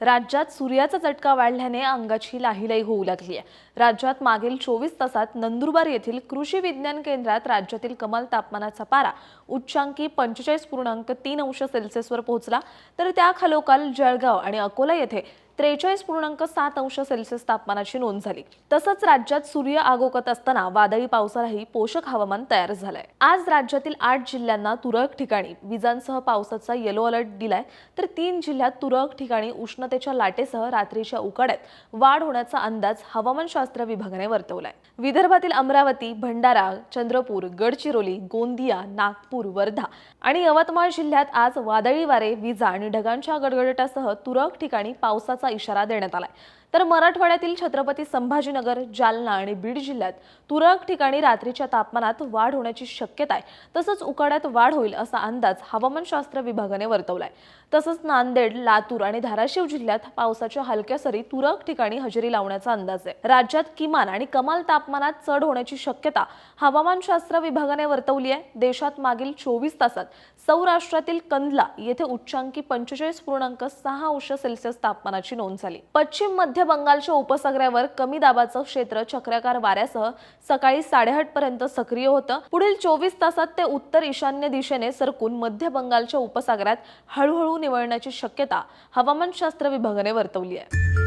राज्यात सूर्याचा चटका वाढल्याने अंगाची लाहीलाही होऊ लागली आहे. राज्यात मागील चोवीस तासात नंदुरबार येथील कृषी विज्ञान केंद्रात राज्यातील कमाल तापमानाचा पारा उच्चांकी पंचेचाळीस पूर्णांक तीन अंश सेल्सिअसवर पोहोचला. तर त्या खालोखाल जळगाव आणि अकोला येथे त्रेचाळीस पूर्णांक सात अंश सेल्सिअस तापमानाची नोंद झाली. तसंच राज्यात सूर्य आगोकत असताना वादळी पावसालाही पोषक हवामान तयार झालंय. आज राज्यातील आठ जिल्ह्यांना तुरळक ठिकाणी विजांसह पावसाचा येलो अलर्ट दिलाय. तर तीन जिल्ह्यात तुरळक ठिकाणी उष्णतेच्या लाटेसह रात्रीच्या उकाड्यात वाढ होण्याचा अंदाज हवामानशास्त्र विभागाने वर्तवलाय. विदर्भातील अमरावती भंडारा चंद्रपूर गडचिरोली गोंदिया नागपूर वर्धा आणि यवतमाळ जिल्ह्यात आज वादळी वारे विजा आणि ढगांच्या गडगडाटासह तुरळक ठिकाणी पावसाचा इशारा देण्यात आलाय. तर मराठवाड्यातील छत्रपती संभाजीनगर जालना आणि बीड जिल्ह्यात तुरळक ठिकाणी रात्रीच्या तापमानात वाढ होण्याची शक्यता आहे. तसंच उकाड्यात वाढ होईल असा अंदाज हवामानशास्त्र विभागाने वर्तवलाय. तसंच नांदेड लातूर आणि धाराशिव जिल्ह्यात पावसाच्या हलक्या सरी तुरळक ठिकाणी हजेरी लावण्याचा अंदाज आहे. राज्यात किमान आणि कमाल तापमानात चढ होण्याची शक्यता हवामानशास्त्र विभागाने वर्तवली आहे. देशात मागील चोवीस तासात सौराष्ट्रातील कंदला येथे उच्चांकी पंचेचाळीस पूर्णांक सहा अंश सेल्सिअस तापमानाची नोंद झाली. पश्चिम मध्य मध्य बंगालच्या उपसागरावर कमी दाबाचं क्षेत्र चक्राकार वाऱ्यासह सकाळी साडेआठ पर्यंत सक्रिय होतं. पुढील चोवीस तासात ते उत्तर ईशान्य दिशेने सरकून मध्य बंगालच्या उपसागरात हळूहळू निवळण्याची शक्यता हवामानशास्त्र विभागाने वर्तवली आहे.